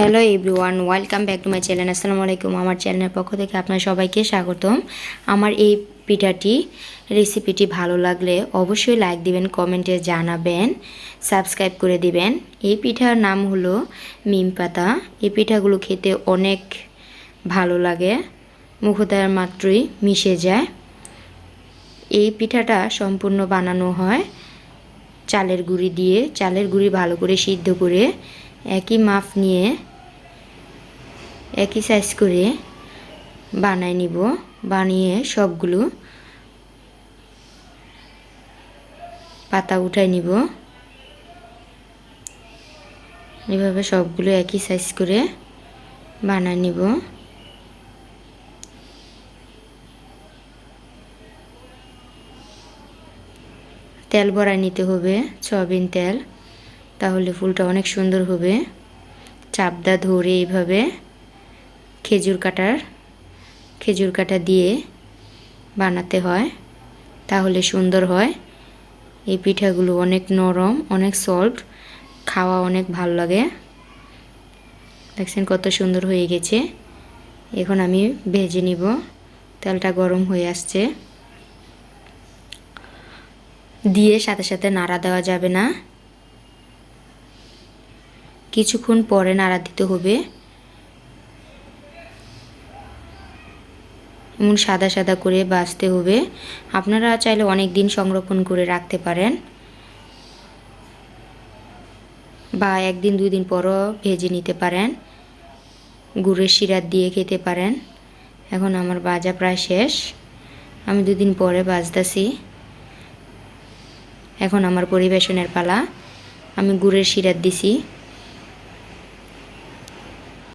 Hello everyone welcome back to my channel আসসালামু আলাইকুম আমার চ্যানেলের পক্ষ থেকে আপনার সবাইকে স্বাগতম। আমার এই পিঠাটি রেসিপিটি ভালো লাগলে অবশ্যই লাইক দিবেন কমেন্টে জানাবেন সাবস্ক্রাইব করে দিবেন। এই পিঠার নাম হলো মিম পাতা। এই পিঠাগুলো খেতে অনেক ভালো লাগে, মুখতার মাত্রই মিশে যায়। এই পিঠাটা সম্পূর্ণ বানানো হয় চালের গুঁড়ি দিয়ে। চালের গুঁড়ি ভালো করে সিদ্ধ করে একই মাপ নিয়ে একই সাইজ করে বানাই নিব। বানিয়ে সবগুলো পাতা উঠাই নিব। এভাবে সবগুলো একই সাইজ করে বানায় নিব। তেল ভরায় নিতে হবে, সয়াবিন তেল। তাহলে ফুলটা অনেক সুন্দর হবে। চাপদা ধরে এইভাবে খেজুর কাটার, খেজুর কাটা দিয়ে বানাতে হয়। তাহলে সুন্দর হয়। এই পিঠাগুলো অনেক নরম, অনেক সফট খাওয়া অনেক ভালো লাগে। দেখছেন কত সুন্দর হয়ে গেছে। এখন আমি ভেজে নিব। তেলটা গরম হয়ে আসছে। দিয়ে সাথে সাথে নাড়া দেওয়া যাবে না। কিছুক্ষণ পরে নাড়া দিতে হবে। এমন সাদা সাদা করে বাছতে হবে। আপনারা চাইলে অনেক দিন সংরক্ষণ করে রাখতে পারেন। বা একদিন, দুই দিন পরও ভেজে নিতে পারেন। গুড়ের শিরাত দিয়ে খেতে পারেন। এখন আমার বাজা প্রায় শেষ। আমি দুদিন পরে বাজতেছি। এখন আমার পরিবেশনের পালা। আমি গুড়ের শিরাত দিছি।